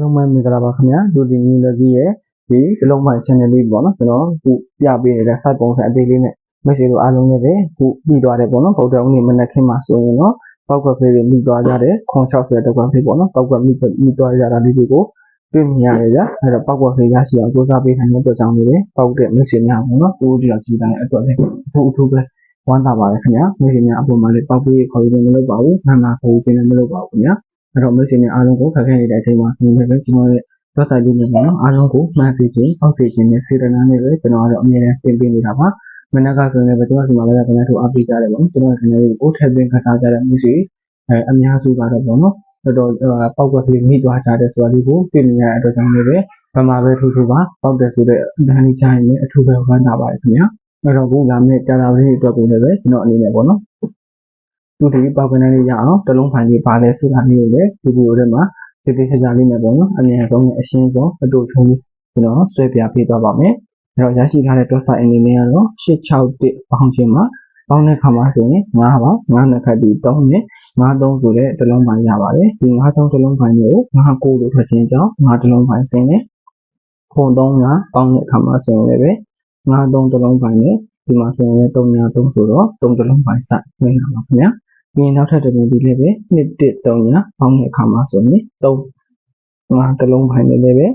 လုံးပဲမင်္ဂလာပါခင်ဗျာလူဒီနီလကြီးရဲ့ဒီဒလုံးပိုင်း channel လေးပေါ့နော်ကျွန်တော်ခုပြပေးနေတဲ့ site ပုံစံအသေးလေးနဲ့မိတ်ဆွေတို့အားလုံးလည်းပဲခုပြီးသွားတယ်ပေါ့နော်ဗုဒ္ဓဦးနေ့မနက်ခင်းမှာဆိုရင်တော့ပောက်ကွက်ဖေးတွေမိသွားကြတယ်ခွန်60တက်ကွက်ဖေးပေါ့နော်ပောက်ကွက်မိမိသွားကြတာလေးတွေကိုတွေ့မြင်ရတယ်ဗျာအဲ့တော့ပောက်ကွက်ဖေးရရှိအောင်စူးစမ်းပေးနိုင်တဲ့အတွက်ကြောင့်လည်းပောက်တဲ့မိတ်ဆွေများပေါ့နော်ကိုယ်တယောက်ကြည့်တိုင်းအတွက်လည်းအထူးအထူးပဲဝမ်းသာပါတယ်ခင်ဗျာမိတ်ဆွေများအပေါ်မှာလည်းပောက်ပေးခေါ်ပြီးမလုပ်ပါဘူးနာနာခေါ်ပြီးလည်းမလုပ်ပါဘူးခင်ဗျာ အဲ့တော့မိတ်ဆွေများအားလုံးကိုခက်ခဲနေတဲ့အချိန်မှာဒီနေ့ပဲကျွန်တော်ရဲ့ website လေးနဲ့ပေါ့နော်အားလုံးကိုမှန်စေခြင်းအောက်စေခြင်းနဲ့စေတနာနဲ့ပဲကျွန်တော်ကတော့အမြဲတမ်းသင်ပေးနေတာပါမနက်ကဆိုရင်လည်းကျွန်တော်ဒီမှာလည်းကျွန်တော်တို့အားပေးကြတယ်ပေါ့နော်ကျွန်တော်ခဏလေးကိုထည့်သွင်းခန်းစားကြတဲ့မိတ်ဆွေအဲအများစုကတော့ပေါ့နော်တော်တော်ပောက်ကွက်ကလေးမိသွားကြတဲ့ဆိုတာလေးကိုသိနေရတဲ့အတွက်ကြောင့်လည်းပဲဗမာပဲထူးထူးပါပောက်တယ်ဆိုတဲ့အတန်းကြီးချရင်လည်းအထူးပဲဝမ်းသာပါတယ်ခင်ဗျာအဲ့တော့ခုလာမယ့်ကြာတာလေးအတွက်ကိုလည်းပဲကျွန်တော်အနေနဲ့ပေါ့နော် သူဒီပေါက်ကနေလေးရအောင်တလုံးဖိုင်လေးပါလဲဆိုတာမျိုးကိုလည်းဒီဗီဒီယိုထဲမှာဒီဒီချာချာလေးနဲ့ပေါ့နော်အမြင်ဆုံးနဲ့အရှင်းဆုံးအတူထုံးလေးကျွန်တော်ဆွဲပြပေးသွားပါမယ်အဲ့တော့ရရှိထားတဲ့ dot site အနေနဲ့ကတော့861ပေါင်းချင်းမှာပေါင်းတဲ့ခါမှာဆိုရင်9ပါ9နှစ်ခတ်ပြီး3နဲ့93ဆိုတဲ့တလုံးပိုင်းရပါတယ်ဒီ93တလုံးပိုင်းကို99လို့ထွက်ခြင်းကြောင့်9တလုံးပိုင်းစင်းနဲ့ခွန်3ကပေါင်းတဲ့ခါမှာဆိုရင်လည်း93တလုံးပိုင်းနဲ့ဒီမှာဆိုရင်လည်း303ဆိုတော့3တလုံးပိုင်းစဝင်လာပါခင်ဗျာ ပြီးရင်နောက်ထပ်တစ်ပြင်ဒီလေးပဲ1 1 3ညာပေါင်းတဲ့အခါမှာဆိုရင်3 5တလုံးပိုင်းလေးလည်းပဲ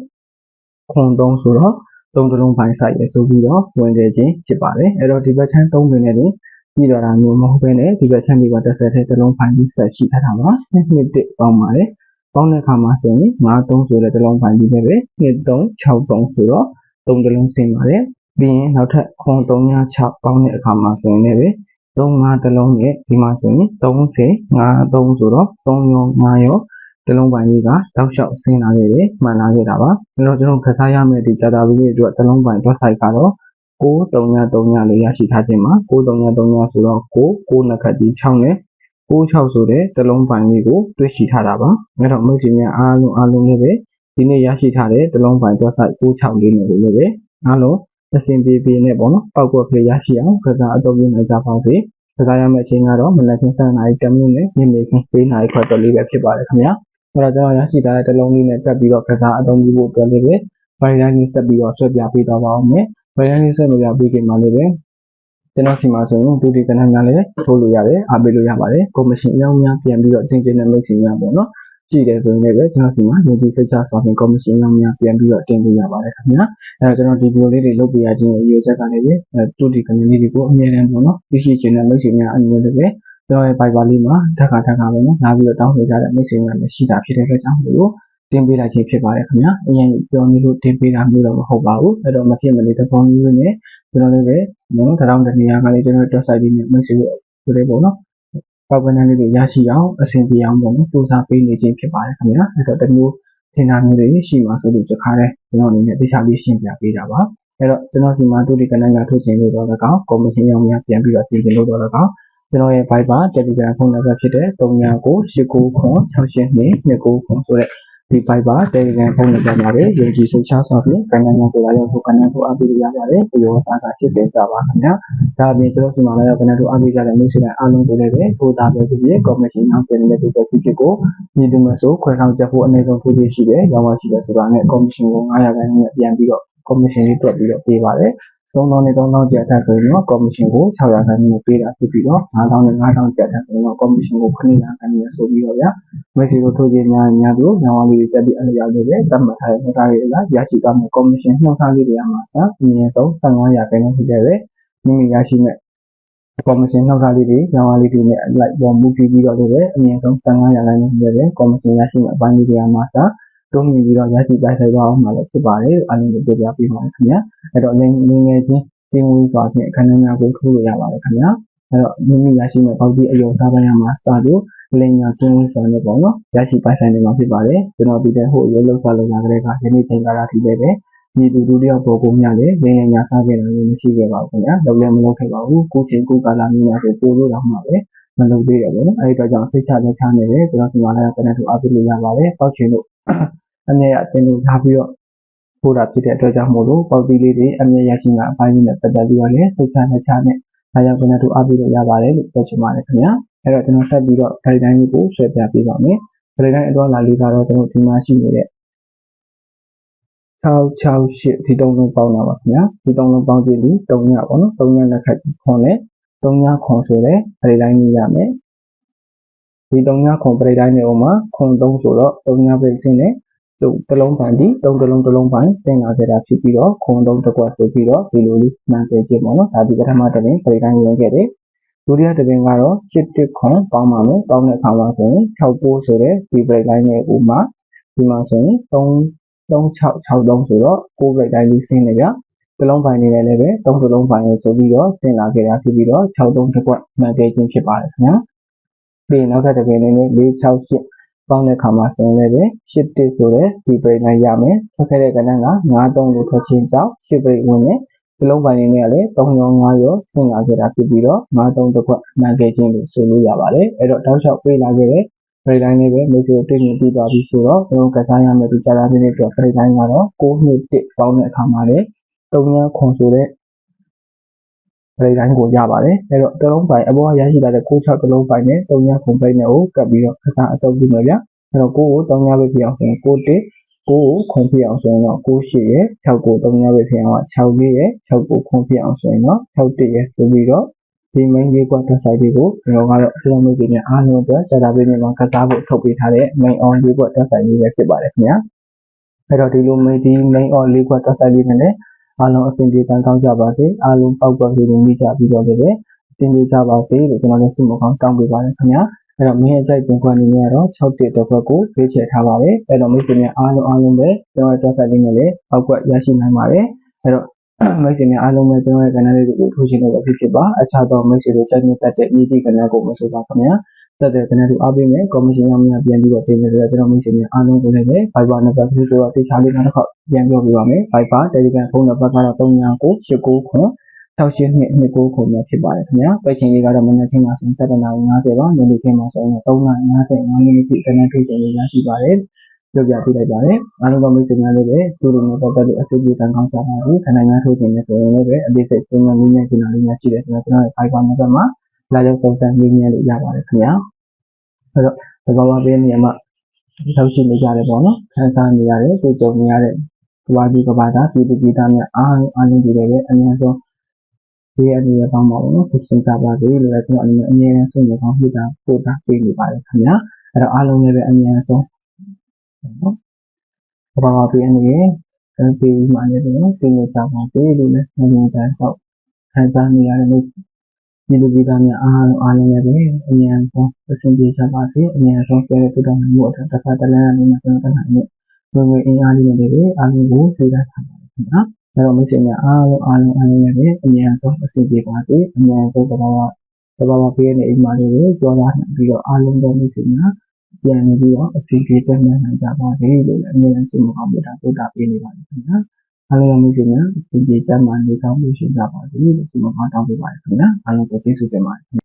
ခွန်3ဆိုတော့3တလုံးပိုင်းစိုက်ရဆိုပြီးတော့ဝင်ခဲ့ခြင်းဖြစ်ပါတယ်အဲ့တော့ဒီဘက်ချမ်း3ပင်နဲ့တင်ပြီးတော့တာမျိုးမဟုတ်ဘဲနဲ့ဒီဘက်ချမ်းဒီကတစ်ဆက်တဲ့တလုံးပိုင်းပြီးဆက်ရှိထားတာပါ2 1ပေါင်းပါတယ်ပေါင်းတဲ့အခါမှာဆိုရင်5 3ဆိုတဲ့တလုံးပိုင်းပြီးလည်းပဲ2 3 6 3ဆိုတော့3တလုံးဆင်းပါတယ်ပြီးရင်နောက်ထပ်ခွန်306ပေါင်းတဲ့အခါမှာဆိုရင်လည်း 3 5တလုံးနဲ့ဒီမှာဆိုရင်30 5 3ဆိုတော့3ရော5ရောတလုံးပိုင်းလေးကတောက်လျှောက်ဆင်းလာခဲ့တယ်မှန်လာခဲ့တာပါအဲ့တော့ကျွန်တော်ခစားရမယ့်ဒီ data ဘလေးအတွက်တလုံးပိုင်း website ကတော့9339လေးရရှိထားခြင်းမှာ9339ဆိုတော့9 9နှစ်ခတ်ကြီး6နဲ့96ဆိုတဲ့တလုံးပိုင်းလေးကိုတွေ့ရှိထားတာပါအဲ့တော့မိတ်ဆွေများအားလုံးအားလုံးလည်းပဲဒီနေ့ရရှိထားတဲ့တလုံးပိုင်း website 96လေးနဲ့လည်းပဲအားလုံး အဆင်ပြေပြေနဲ့ပေါ့နော်ပောက်ကွက်ဖေးရရှိအောင်ခစားအတော့ပြနေကြပါစေခစားရမယ့်အချိန်ကတော့မနက်ခင်း7:00နာရီ10မိနစ်နဲ့ညနေခင်း4:00နာရီခွဲတော်လေးပဲဖြစ်ပါတယ်ခင်ဗျာအဲ့တော့ကျွန်တော်ရရှိထားတဲ့တလုံးလေးနဲ့တက်ပြီးတော့ခစားအတော့ပြဖို့အတွက်လေးပဲဘိုင်လိုင်းလေးဆက်ပြီးတော့ဆွဲပြပေးတော့ပါအောင်မယ်ဘိုင်လိုင်းလေးဆက်လို့ရပြီးခင်မှာလေးပဲကျွန်တော်စီမှာဆိုရင်ဒုတိယကဏ္ဍများလည်းထိုးလို့ရတယ်အားပေးလို့ရပါတယ်ကော်မရှင်အယောင်များပြန်ပြီးတော့တင်ကျင်တဲ့မိတ်ဆွေများပေါ့နော် ကြည့်တယ်ဆိုရင်လည်းကျွန်တော်စီမှာယုံကြည်စိတ်ချစွာဖြင့်ကော်မရှင်ရောင်းများပြန်ပြီးတော့တင်ပြရပါတယ်ခင်ဗျာအဲတော့ကျွန်တော်ဒီဗီဒီယိုလေးတွေလုပ်ပြရခြင်းရဲ့ရည်ရွယ်ချက်ကလည်းပဲအဲတူတီကနေလေးတွေကိုအမြဲတမ်းပေါ့နော်သိရှိခြင်းနဲ့မိတ်ဆွေများအနေနဲ့လည်းပဲကျွန်တော်ရဲ့ Viber လေးမှာဓာတ်ခါဓာတ်ခါပေါ့နော်လာပြီးတော့တောင်းဆိုကြတဲ့မိတ်ဆွေများလည်းရှိတာဖြစ်တဲ့အတွက်ကြောင့်မို့လို့တင်ပေးလိုက်ခြင်းဖြစ်ပါတယ်ခင်ဗျာအရင်ပြောနေလို့တင်ပေးတာမျိုးတော့မဟုတ်ပါဘူးအဲ့တော့မဖြစ်မနေသဘောမျိုးနဲ့ကျွန်တော်လည်းပဲနော်တရောင်းတနေရာကလည်းကျွန်တော် website လေးနဲ့မိတ်ဆွေတို့ ဆိုတဲ့ပေါ့နော်ပေါက်ကွန်းလေးတွေရရှိအောင်အဆင်ပြေအောင်ပေါ့နော်စူးစမ်းပေးနေခြင်းဖြစ်ပါတယ်ခင်ဗျာအဲ့တော့တမျိုးထင်တာမျိုးတွေရှိမှာဆိုလို့တခါတည်းကျွန်တော်အနေနဲ့တေချာလေးရှင်းပြပေးတာပါအဲ့တော့ကျွန်တော်ဒီမှာတူဒီကနန်ကထုတ်ခြင်းလို့တော့လည်းကောင်းကော်မရှင်ရောင်းများပြန်ပြီးတော့ပြင်လို့တော့လည်းကောင်းကျွန်တော်ရဲ့ Viber Telegram ဖုန်းနံပါတ်ဖြစ်တဲ့399689ခွန်682929ခွန်ဆိုတဲ့ ဒီ Viber Telegram ဖုန်းနံပါတ်မှာပဲယုံကြည်စိတ်ချစွာဖြင့်ကဏ္ဍများကိုလာရောက်ဖို့ကဏ္ဍကိုအားပေးရပါတယ်။ပြောစားက80စာပါခင်ဗျာ။ဒါအပြင်ကျွန်တော်စီမှာလည်းကဏ္ဍတို့အားပေးကြတဲ့မိတ်ဆွေတွေအားလုံးကိုလည်းပဲပို့တာပဲဖြစ်ဖြစ်ကော်မရှင်အောင်ပြင်တဲ့ဒီပဲဖြစ်ဖြစ်ကိုညီတူမဆိုခွဲဆောင်ချက်ဖို့အနေဆုံးဖြစ်ဖြစ်ရှိတယ်။ရောင်းမရှိတယ်ဆိုတာနဲ့ကော်မရှင်ကို900ခန်းနဲ့ပြန်ပြီးတော့ကော်မရှင်လေးတွက်ပြီးတော့ပေးပါတယ်။ 3000နဲ့3000ကျပ်အထက်ဆိုရင်တော့ကော်မရှင်ကို600ခန်းနဲ့ပေးတာဖြစ်ပြီးတော့9000နဲ့9000ကျပ်အထက်ဆိုရင်တော့ကော်မရှင်ကို900ခန်းနဲ့ဆိုပြီးတော့ဗျာမက်ဆီတို့ထိုးခြင်းများများတို့ညောင်းလေးတွေတက်ပြီးအဲ့လိုရောက်နေတယ်တတ်မှတ်ထားတဲ့နှုတ်ထားတွေအလားရရှိသွားမယ်ကော်မရှင်နှုတ်ထားလေးတွေအမှာစအမြင့်ဆုံး1500ခန်းနဲ့ဖြစ်တဲ့မိမိရရှိမဲ့ကော်မရှင်နှုတ်ထားလေးတွေညောင်းလေးတွေနဲ့လိုက်ပေါ်မူပြီးပြီးတော့လည်းအမြင့်ဆုံး1500ခန်းနဲ့ဖြစ်တဲ့ကော်မရှင်ရရှိမဲ့အပိုင်းလေးတွေအမှာစ တွန်းမြင်ပြီးတော့ရရှိပိုင်ဆိုင်သွားအောင်မှာလည်းဖြစ်ပါတယ်အလုံးကိုပြပြပေးပါမယ်ခင်ဗျာအဲ့တော့လင်းလင်းငယ်ချင်းတင်းဝေးစွာဖြင့်အခန်းထဲများကိုထိုးလို့ရပါတယ်ခင်ဗျာအဲ့တော့မိမိရရှိမဲ့ပေါက်တီအယုံစားပိုင်းမှာစလို့လင်းညာတင်းဝေးစွာနဲ့ပေါ့နော်ရရှိပိုင်ဆိုင်နေမှာဖြစ်ပါတယ်ကျွန်တော်ဒီတဲ့ဟိုရေလုံးစားလို့ရတဲ့ကယနေ့ချိန်ကာလထိလည်းပဲဒီတူတူတယောက်ပေါ်ကိုမြလည်းလင်းညာစားခဲ့တာလည်းမရှိခဲ့ပါဘူးခင်ဗျာလုံးလည်းမလုပ်ခဲ့ပါဘူးကိုချင်းကိုကာလာမျိုးများဆိုပို့လို့တော့မှာပဲမလုပ်သေးတယ်ပေါ့နော်အဲဒီတော့ကြောင့်စိတ်ချလက်ချနေတယ်ကျွန်တော်ဒီမှာလည်းကနေတူအပ်ပြီးလို့ရပါတယ်ပောက်ချင်လို့ အမြဲအတင်းလို့ထားပြီးတော့ပို့တာဖြစ်တဲ့အတွက်ကြောင့်မို့လို့ပေါက်တီလေးတွေအမြဲရရှိမှာအပိုင်းကြီးနဲ့ပတ်သက်ပြီးတော့လည်းစိတ်ချလက်ချနဲ့ဒါကြောင့်ကနေတူအပ်ပြီးလို့ရပါတယ်လို့ပြောချင်ပါတယ်ခင်ဗျာအဲ့တော့ကျွန်တော်ဆက်ပြီးတော့ guideline လေးကိုဆွဲပြပေးပါမယ် guideline အတော့လာလေးကတော့ကျွန်တော်ဒီမှာရှိနေတဲ့668ဒီတုံးလုံးပေါင်းတာပါခင်ဗျာဒီတုံးလုံးပေါင်းကြည့်ပြီး3ညပေါ့နော်3ညလက်ခတ်ခွန်နဲ့3ညခွန်ဆိုတဲ့ပရိတိုင်းကြီးရမယ်ဒီ3ညခွန်ပရိတိုင်းနဲ့ဥမှာခွန်3ဆိုတော့3ညပိတ်စင်းနဲ့ သူတလုံးပိုင်းဒီ3တလုံးတလုံးပိုင်းစင်လာခဲ့တာဖြစ်ပြီးတော့ခွန်3တစ်ကွက်ဆိုပြီးတော့ဒီလိုလေးမှန်ကြည့်ပေါ့နော်ဒါဒီပထမတစ်ပင်ပရိတိုင်းဝင်ခဲ့တယ်ဒုတိယတစ်ပင်ကတော့7တစ်ခွန်ပေါင်းပါမယ်ပေါင်းတဲ့အခါမှာဆိုရင်69ဆိုတဲ့ဒီပရိတိုင်းနဲ့ဥမှာဒီမှာဆိုရင်3 3663ဆိုတော့ကိုယ်ပဲတိုင်းလေးဆင်းနေကြတလုံးပိုင်းနေလည်းလည်းပဲ3တလုံးပိုင်းကိုဆိုပြီးတော့ဆင်းလာခဲ့တာဖြစ်ပြီးတော့63တစ်ကွက်မှန်ခဲ့ခြင်းဖြစ်ပါတယ်ခင်ဗျာပြီးရင်နောက်ထပ်တစ်ပင်လေးနဲ့468 ပေါင်းတဲ့ခါမှာဆိုရင်လည်းပဲ8တစ်ဆိုတဲ့ဒီပရိနိုင်ရမယ်ထွက်ခဲ့တဲ့ကဏ္ဍက93လို့ထွက်ခြင်းကြောင့်8ပရိဝင်နေတလုံးပိုင်းနေနဲ့လည်း3ရော5ရောဆင်းလာခဲ့တာဖြစ်ပြီးတော့93တစ်ကွက်မှန်ခဲ့ခြင်းလို့ဆိုလို့ရပါတယ်အဲ့တော့တောက်လျှောက်ပြေးလာခဲ့တဲ့ပရိတိုင်းလေးပဲမိတ်ဆွေတို့တွေ့မြင်ပြီးသွားပြီဆိုတော့ကျွန်တော်ကစားရမယ်ဒီကြာတာလေးတွေအတွက်ပရိတိုင်းကတော့6နှစ်1ပေါင်းတဲ့အခါမှာလေ3ညခွန်ဆိုတဲ့ ပရိတိုင်းကိုရပါတယ်အဲ့တော့တစ်လုံးပိုင်အပေါ်ကရရှိလာတဲ့6 6တစ်လုံးပိုင်နဲ့3ညခွန်ပိတ်နဲ့ကိုကပ်ပြီးတော့ကစားအတုပ်ပြုမယ်ဗျအဲ့တော့6ကို3ညပဲပြအောင်ဆိုရင်6 1 9ကိုခွန်ပြအောင်ဆိုရင်တော့9 8ရဲ့6ကို3ညပဲပြအောင်က6လေးရဲ့6ကိုခွန်ပြအောင်ဆိုရင်တော့6 1ရဲ့ဆိုပြီးတော့ဒီ main လေးကွာတက်ဆိုင်လေးကိုကျွန်တော်ကတော့ကျွန်တော်မျိုးကြီးနဲ့အားလုံးအတွက်စတာပေးနေမှာကစားဖို့ထုတ်ပေးထားတဲ့ main on လေးကွာတက်ဆိုင်လေးပဲဖြစ်ပါတယ်ခင်ဗျာအဲ့တော့ဒီလို main ဒီ main on လေးကွာတက်ဆိုင်လေးနဲ့လည်း အားလုံးအဆင်ပြေကန်ကောင်းကြပါစေအားလုံးပောက်ကွက်လေးတွေမိကြပြီးတော့လည်းပဲအဆင်ပြေကြပါစေလို့ကျွန်တော်လည်းဆုမကောင်းတောင်းပေးပါတယ်ခင်ဗျာအဲ့တော့မင်းရဲ့အကြိုက်တင်ခွင့်နေရတော့6တစ်တစ်ခွက်ကိုရွေးချယ်ထားပါတယ်အဲ့တော့မိတ်ဆွေများအားလုံးအားလုံးပဲကျွန်တော်တက်ဆိုင်လေးနဲ့လည်းပောက်ကွက်ရရှိနိုင်ပါတယ်အဲ့တော့မိတ်ဆွေများအားလုံးပဲကျွန်တော်ရဲ့ channel လေးကိုထိုးရှင်လို့ပဲဖြစ်ဖြစ်ပါအခြားသောမိတ်ဆွေတို့ကြိုက်နေတဲ့တဲ့ဤသည့် channel ကိုမဆိုပါခင်ဗျာ တက်တဲ့ channel ကိုအားပေးမယ် commission ရောင်းများပြန်ပြီးတော့ပြင်နေတယ်ကျွန်တော်မိတ်ဆွေများအားလုံးကိုလည်းပဲ Viber နံပါတ်ကိုတော့တေချာလေးနောက်တစ်ခါပြန်ပြောပြပါမယ် Viber Telegram ဖုန်းနံပါတ်ကတော့399899ခွန်6829ခုမှာဖြစ်ပါတယ်ခင်ဗျာပဲချင်းလေးကတော့မနေ့ကမှဆို7နာရီ50ပါနေ့လေးကမှဆိုရင်3နာရီ55မိနစ်ထိ channel ထိုးရှင်လေးရရှိပါတယ်ပြောပြပေးလိုက်ပါတယ်အားလုံးသောမိတ်ဆွေများလေးပဲဒီလိုမျိုးပတ်သက်လို့အစီအစဉ်တန်ကောင်းကြပါဘူးခဏများထိုးခြင်းနဲ့ဆိုရင်လည်းပဲအသေးစိတ်ပုံမှန်လေးနဲ့ကျင်လာလေးများရှိတယ်ဆိုတော့ကျွန်တော်ရဲ့ Fiverr နံပါတ်မှာ လာရောက်စုံစမ်းမေးမြန်းလို့ရပါတယ်ခင်ဗျာအဲ့တော့သဘောပါပေးနေရမှာထောက်ရှိနေကြတယ်ပေါ့နော်ခန်းစားနေရတယ်တွေ့ကြုံနေရတဲ့ကဘာဒီကဘာသာပြည်သူပြည်သားများအားလုံးအားလုံးဒီလည်းပဲအများဆုံးဒီအနေနဲ့ပေါင်းပါဘူးနော်ဖြစ်ရှင်ကြပါစေလို့လည်းကျွန်တော်အနေနဲ့အမြဲတမ်းဆုနေကောင်းဖြစ်တာပို့တာပေးနေပါတယ်ခင်ဗျာအဲ့တော့အားလုံးလည်းပဲအများဆုံးနော်ဘာမှပြအနေနဲ့အဲဒီမှာလည်းနော်သိနေကြပါစေလို့လည်းအမြဲတမ်းတော့ခံစားနေရတဲ့လူ ပြည်သူပြည်သားများအားလုံးအားလုံးလည်းပဲအများဆုံးအဆင်ပြေကြပါစေအများဆုံးပြည့်တဲ့တော်မှုအတွက်တစ်ခါတည်းလည်းနဲ့ကျွန်တော်တန်းနိုင်ဝင်ဝင်အင်အားလေးတွေပဲအားလုံးကိုသိတာထားပါခင်ဗျာအဲ့တော့မိတ်ဆွေများအားလုံးအားလုံးအားလုံးလည်းပဲအများဆုံးအဆင်ပြေပါစေအများဆုံးတော့တဘာဝပေးတဲ့အိမ်မှာလေးကိုကြောလာနိုင်ပြီးတော့အားလုံးသောမိတ်ဆွေများပြန်နေပြီးတော့အစီအပြေတက်နိုင်ကြပါစေလို့လည်းအမြဲတမ်းဆုမကောင်းပြတာပို့တာပေးနေပါတယ်ခင်ဗျာ အားလုံးမိတ်ဆွေများအစီအပြေတက်မှနေကောင်းလို့ရှိကြပါစေလို့ဆုမကောင်းတောင်းပေးပါတယ်ခင်ဗျာအားလုံးကိုကျေးဇူးတင်ပါတယ်